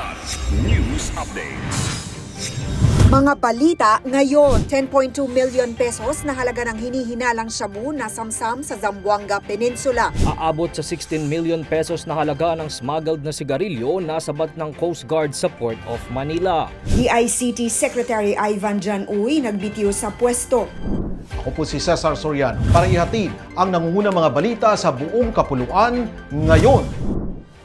Plus News Updates. Mga balita ngayon, 10.2 million pesos na halaga ng hinihinalang shabu na samsam sa Zamboanga Peninsula. Aabot sa 16 million pesos na halaga ng smuggled na sigarilyo na sabat ng Coast Guard sa Port of Manila. DICT Secretary Ivan Jan Uy nagbitiw sa pwesto. Ako po si Cesar Soriano para ihatid ang nangungunang mga balita sa buong kapuluan ngayon.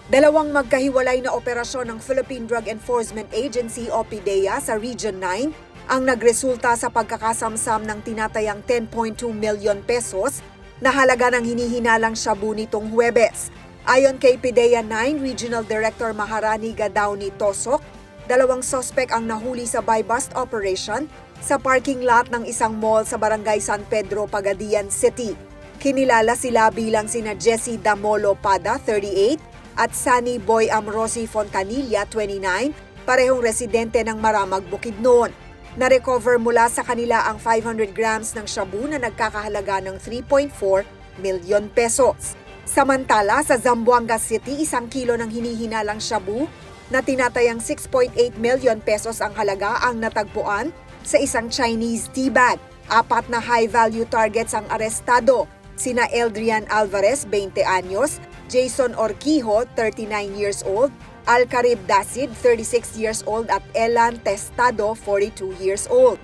Dalawang magkahiwalay na operasyon ng Philippine Drug Enforcement Agency o PDEA sa Region 9 ang nagresulta sa pagkakasamsam ng tinatayang 10.2 million pesos na halaga ng hinihinalang shabu nitong Huwebes. Ayon kay PDEA 9 Regional Director Maharani Gadauni Tosok, dalawang sospek ang nahuli sa buy-bust operation sa parking lot ng isang mall sa Barangay San Pedro, Pagadian City. Kinilala sila bilang sina Jesse Damolo Pada, 38, at Sunny Boy Amrosi Fontanilla, 29, parehong residente ng Maramag, Bukidnon. Na-recover mula sa kanila ang 500 grams ng shabu na nagkakahalaga ng 3.4 milyon pesos. Samantala, sa Zamboanga City, isang kilo ng hinihinalang shabu na tinatayang 6.8 million pesos ang halaga ang natagpuan sa isang Chinese tea bag. Apat na high-value targets ang arestado, sina Eldrian Alvarez, 20 anyos, Jason Orquijo, 39 years old, Alcarib Dasid, 36 years old at Elan Testado, 42 years old.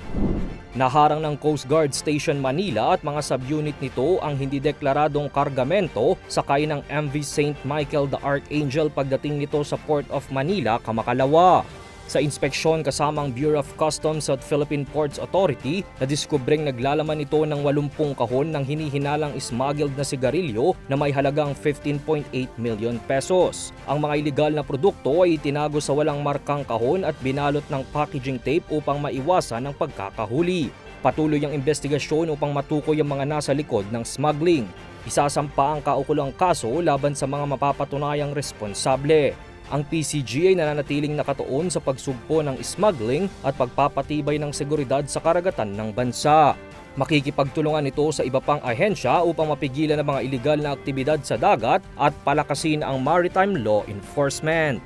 Naharang ng Coast Guard Station Manila at mga subunit nito ang hindi deklaradong kargamento sakay ng MV St. Michael the Archangel pagdating nito sa Port of Manila, Kamakalawa. Sa inspeksyon kasamang Bureau of Customs at Philippine Ports Authority, nadiskubreng naglalaman ito ng 80 kahon ng hinihinalang smuggled na sigarilyo na may halagang 15.8 million pesos. Ang mga ilegal na produkto ay itinago sa walang markang kahon at binalot ng packaging tape upang maiwasan ang pagkakahuli. Patuloy ang investigasyon upang matukoy ang mga nasa likod ng smuggling. Isasampa ang kaukulang kaso laban sa mga mapapatunayang responsable. Ang PCG ay nananatiling nakatuon sa pagsugpo ng smuggling at pagpapatibay ng seguridad sa karagatan ng bansa. Makikipagtulungan ito sa iba pang ahensya upang mapigilan ang mga ilegal na aktibidad sa dagat at palakasin ang maritime law enforcement.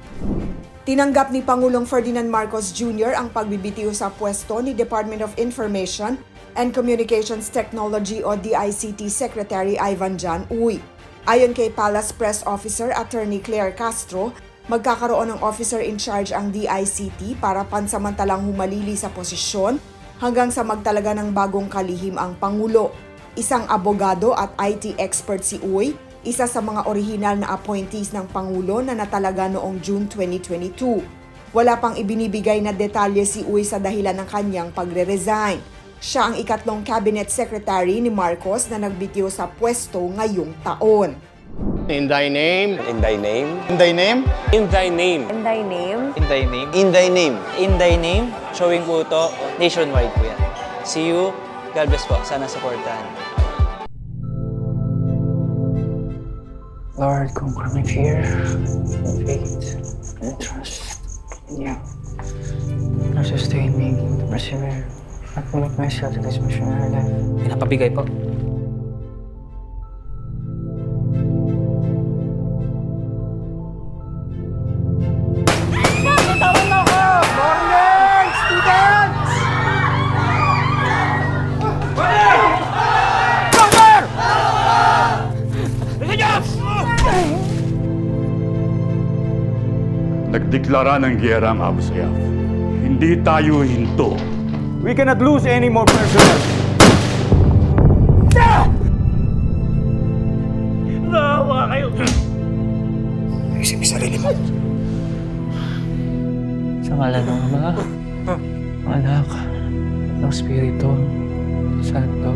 Tinanggap ni Pangulong Ferdinand Marcos Jr. ang pagbibitiw sa pwesto ni Department of Information and Communications Technology o DICT Secretary Ivan Jan Uy. Ayon kay Palace Press Officer Attorney Claire Castro, magkakaroon ng officer in charge ang DICT para pansamantalang humalili sa posisyon hanggang sa magtalaga ng bagong kalihim ang Pangulo. Isang abogado at IT expert si Uy, isa sa mga orihinal na appointees ng Pangulo na natalaga noong June 2022. Wala pang ibinibigay na detalye si Uy sa dahilan ng kanyang pagre-resign. Siya ang ikatlong cabinet secretary ni Marcos na nagbitiw sa pwesto ngayong taon. In thy name. In thy name. In thy name. In thy name. In thy name, In thy name. In thy name. In thy name. Showing po ito nationwide po yan. See you. God bless po. Sana supportahan. Lord, conquer my fear, faith, and trust in you. Now sustain me to persevere and commit myself to this missionary life. Pinapabigay po. Nagdeklara ng giyera ang Abu Sayyaf. Hindi tayo hinto. We cannot lose any more personnel. Isip sa sarili mo. Sa ngalan ng Ama, Anak, ng Espiritu, Santo.